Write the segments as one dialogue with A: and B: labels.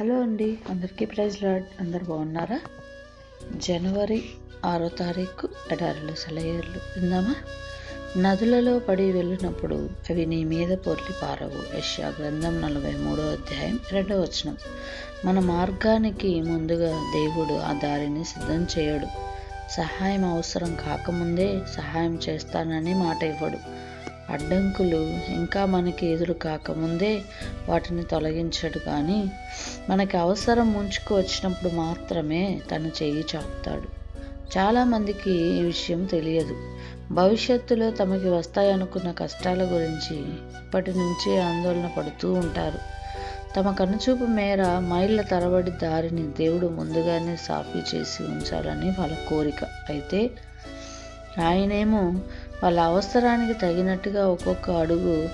A: Hello అండి అందరికీ praise lord. అందరు బాగున్నారా? జనవరి ఆరో తారీఖు ఎడారులు సెలయేర్లు. విందామా? నదులలో పడి వెళ్ళినప్పుడు అవి నీ మీద పొర్లి పారవు. యష్యా గ్రంథం నలభై మూడో అధ్యాయం రెండవ వచనం. మన మార్గానికి ముందుగా దేవుడు ఆ దారిని సిద్ధం చేయడు. సహాయం అవసరం కాకముందే సహాయం చేస్తానని మాట ఇవ్వడు. అడ్డంకులు ఇంకా మనకి ఎదురు కాకముందే వాటిని తొలగించడు కానీ మనకి అవసరం ముంచుకు వచ్చినప్పుడు మాత్రమే తను చెయ్యి చాపుతాడు. చాలామందికి ఈ విషయం తెలియదు. భవిష్యత్తులో తమకి వస్తాయనుకున్న కష్టాల గురించి ఇప్పటి నుంచే ఆందోళన పడుతూ ఉంటారు. తమ కనుచూపు మేర మైళ్ళ తరబడి దారిని దేవుడు ముందుగానే సాఫీ చేసి ఉంచాలని వాళ్ళ కోరిక. అయితే ఆయనేమో వాళ్ళ అవసరానికి తగినట్టుగా ఒక్కొక్క అడుగు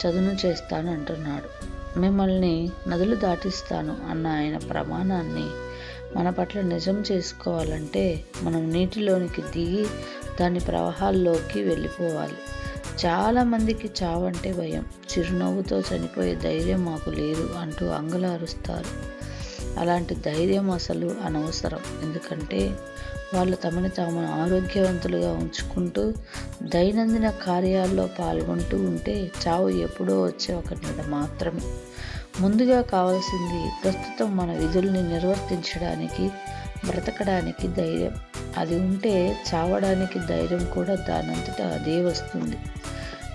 A: చదును చేస్తాను అంటున్నాడు. మిమ్మల్ని నదులు దాటిస్తాను అన్న ఆయన ప్రమాణాన్ని మన పట్ల నిజం చేసుకోవాలంటే మనం నీటిలోనికి దిగి దాని ప్రవాహాల్లోకి వెళ్ళిపోవాలి. చాలామందికి చావంటే భయం. చిరునవ్వుతో చనిపోయే ధైర్యం మాకు లేదు అంటూ అంగలారుస్తారు. అలాంటి ధైర్యం అసలు అనవసరం. ఎందుకంటే వాళ్ళు తమని తాము ఆరోగ్యవంతులుగా ఉంచుకుంటూ దైనందిన కార్యాల్లో పాల్గొంటూ ఉంటే చావు ఎప్పుడో వచ్చే ఒక నెల మాత్రమే. ముందుగా కావాల్సింది ప్రస్తుతం మన విధుల్ని నిర్వర్తించడానికి బ్రతకడానికి ధైర్యం. అది ఉంటే చావడానికి ధైర్యం కూడా దానంతటా అదే వస్తుంది.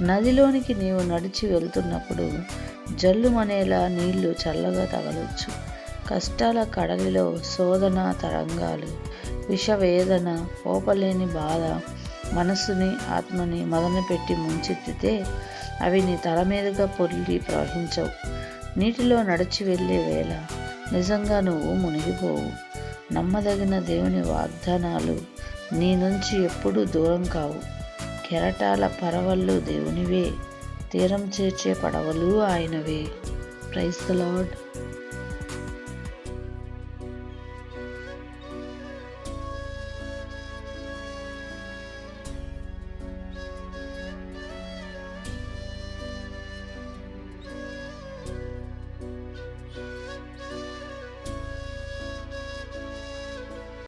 A: నదిలోనికి నీవు నడిచి వెళ్తున్నప్పుడు జల్లుమనేలా నీళ్ళు చల్లగా తగలొచ్చు. కష్టాల కడలిలో శోధన తరంగాలు విషవేదన ఓపలేని బాధ మనస్సుని ఆత్మని మదనపెట్టి ముంచెత్తితే అవి నీ తల మీదుగా పొర్లి ప్రవహించవు. నీటిలో నడిచి వెళ్ళే వేళ నిజంగా నువ్వు మునిగిపోవు. నమ్మదగిన దేవుని వాగ్దానాలు నీ నుంచి ఎప్పుడూ దూరం కావు. కెరటాల పరవళ్ళు దేవునివే. తీరం చేర్చే పడవలు ఆయనవే. Praise the Lord.